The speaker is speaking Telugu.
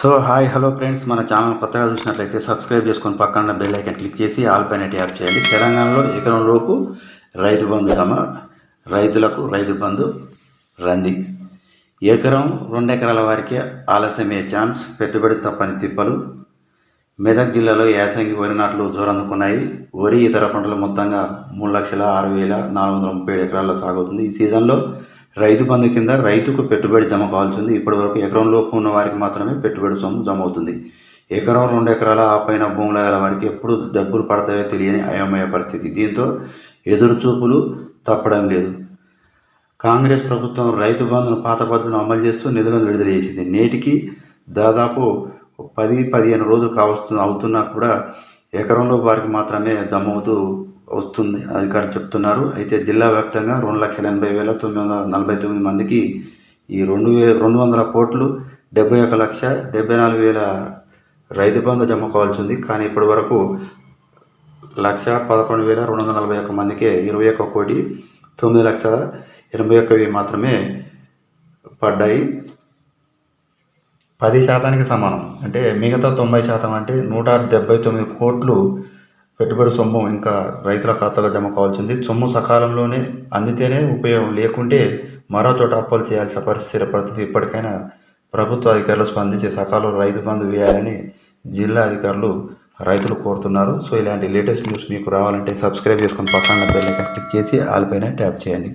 So hi hello friends. మన ఛానల్ కొత్తగా చూసినట్లయితే సబ్స్క్రైబ్ చేసుకొని పక్కన బెల్ ఐకాన్ క్లిక్ చేసి ఆల్ పైన ట్యాప్ చేయండి. తెలంగాణలో ఎకరం లోపు రైతు బంధు తమ రైతులకు రైతు బంధు రంది. ఎకరం రెండు ఎకరాల వారికి ఆలస్యమయ్యే ఛాన్స్ పెట్టుబడి తప్పని తిప్పలు. మెదక్ జిల్లాలో యాసంగి వరి నాట్లు జోరందుకున్నాయి. వరి ఇతర పంటలు మొత్తంగా మూడు లక్షల ఆరు వేల నాలుగు వందల ముప్పై ఏడు ఎకరాల్లో సాగుతుంది ఈ సీజన్లో రైతు బంధు కింద రైతుకు పెట్టుబడి జమ కావాల్సింది. ఇప్పటి వరకు ఎకరం లోపు ఉన్న వారికి మాత్రమే పెట్టుబడి సొమ్ము జమ అవుతుంది ఎకరం రెండు ఎకరాల ఆపైన భూముల గల వారికి ఎప్పుడు డబ్బులు పడతాయో తెలియని అయోమయ పరిస్థితి. దీంతో ఎదురుచూపులు తప్పడం లేదు. కాంగ్రెస్ ప్రభుత్వం రైతు బంధును పాత పద్ధతిని అమలు చేస్తూ నిధులను విడుదల చేసింది. నేటికి దాదాపు పది పదిహేను రోజులు కావస్తుంది అవుతున్నా కూడా ఎకరంలో వారికి మాత్రమే జమ అవుతూ వస్తుంది. అధికారులు చెప్తున్నారు. అయితే జిల్లా వ్యాప్తంగా రెండు లక్షల ఎనభై వేల తొమ్మిది వందల నలభై తొమ్మిది మందికి ఈ రెండు వే రెండు వందల కోట్లు డెబ్బై ఒక లక్ష డెబ్బై నాలుగు వేల రైతు బంధు జమ కావాల్సి ఉంది. కానీ ఇప్పటి వరకు లక్ష పదకొండు వేల రెండు వందల నలభై ఒక్క మందికే ఇరవై ఒక్క కోటి తొమ్మిది లక్షల ఎనభై ఒక్కవి మాత్రమే పడ్డాయి. పది శాతానికి సమానం. అంటే మిగతా తొంభై శాతం అంటే నూట డెబ్బై తొమ్మిది కోట్లు పెట్టుబడి సొమ్ము ఇంకా రైతుల ఖాతాలో జమ కావాల్సింది. సొమ్ము సకాలంలోనే అందితేనే ఉపయోగం లేకుంటే మరో చోట అప్పులు చేయాల్సిన పరిస్థితి ఏర్పడుతుంది. ఇప్పటికైనా ప్రభుత్వ అధికారులు స్పందించి సకాలంలో రైతు బంధు వేయాలని జిల్లా అధికారులు రైతులు కోరుతున్నారు. సో ఇలాంటి లేటెస్ట్ న్యూస్ మీకు రావాలంటే సబ్స్క్రైబ్ చేసుకొని పక్కన బెల్ క్లిక్ చేసి ఆల్ పైన ట్యాప్ చేయండి.